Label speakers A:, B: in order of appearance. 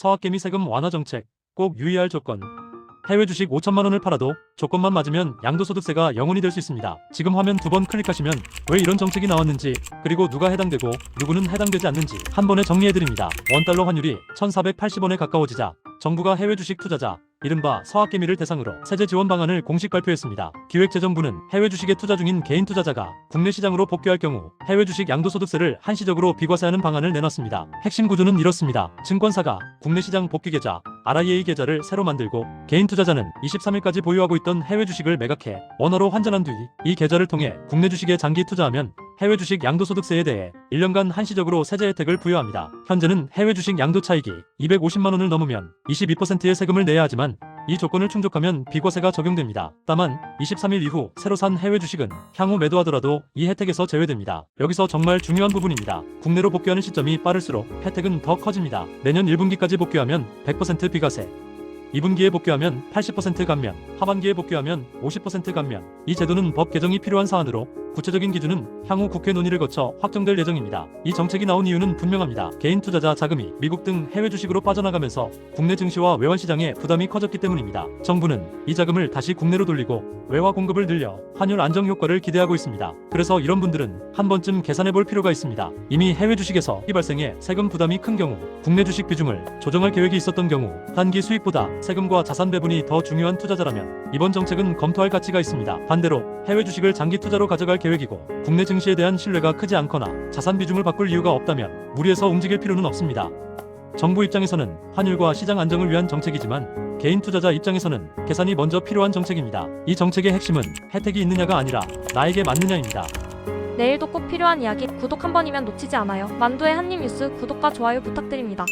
A: 서학개미 세금 완화 정책 꼭 유의할 조건 해외 주식 5천만 원을 팔아도 조건만 맞으면 양도소득세가 0원이 될수 있습니다. 지금 화면 두 번 클릭하시면 왜 이런 정책이 나왔는지 그리고 누가 해당되고 누구는 해당되지 않는지 한 번에 정리해드립니다. 원달러 환율이 1,480원에 가까워지자 정부가 해외 주식 투자자 이른바 서학개미를 대상으로 세제 지원 방안을 공식 발표했습니다. 기획재정부는 해외 주식에 투자 중인 개인 투자자가 국내 시장으로 복귀할 경우 해외 주식 양도소득세를 한시적으로 비과세하는 방안을 내놨습니다. 핵심 구조는 이렇습니다. 증권사가 국내 시장 복귀 계좌 RIA 계좌를 새로 만들고 개인 투자자는 23일까지 보유하고 있던 해외 주식을 매각해 원화로 환전한 뒤 이 계좌를 통해 국내 주식에 장기 투자하면 해외 주식 양도소득세에 대해 1년간 한시적으로 세제 혜택을 부여합니다. 현재는 해외 주식 양도 차익이 250만 원을 넘으면 22%의 세금을 내야 하지만 이 조건을 충족하면 비과세가 적용됩니다. 다만 23일 이후 새로 산 해외 주식은 향후 매도하더라도 이 혜택에서 제외됩니다. 여기서 정말 중요한 부분입니다. 국내로 복귀하는 시점이 빠를수록 혜택은 더 커집니다. 내년 1분기까지 복귀하면 100% 비과세. 2분기에 복귀하면 80% 감면, 하반기에 복귀하면 50% 감면. 이 제도는 법 개정이 필요한 사안으로 구체적인 기준은 향후 국회 논의를 거쳐 확정될 예정입니다. 이 정책이 나온 이유는 분명합니다. 개인 투자자 자금이 미국 등 해외 주식으로 빠져나가면서 국내 증시와 외환 시장에 부담이 커졌기 때문입니다. 정부는 이 자금을 다시 국내로 돌리고 외화 공급을 늘려 환율 안정 효과를 기대하고 있습니다. 그래서 이런 분들은 한 번쯤 계산해 볼 필요가 있습니다. 이미 해외 주식에서 이 발생해 세금 부담이 큰 경우 국내 주식 비중을 조정할 계획이 있었던 경우 단기 수익보다 세금과 자산 배분이 더 중요한 투자자라면 이번 정책은 검토할 가치가 있습니다. 반대로 해외 주식을 장기 투자로 가져갈 계획이고 국내 증시에 대한 신뢰가 크지 않거나 자산 비중을 바꿀 이유가 없다면 무리해서 움직일 필요는 없습니다. 정부 입장에서는 환율과 시장 안정을 위한 정책이지만 개인 투자자 입장에서는 계산이 먼저 필요한 정책입니다. 이 정책의 핵심은 혜택이 있느냐가 아니라 나에게 맞느냐입니다.
B: 내일도 꼭 필요한 이야기 구독 한 번이면 놓치지 않아요. 만두의 한입 뉴스 구독과 좋아요 부탁드립니다.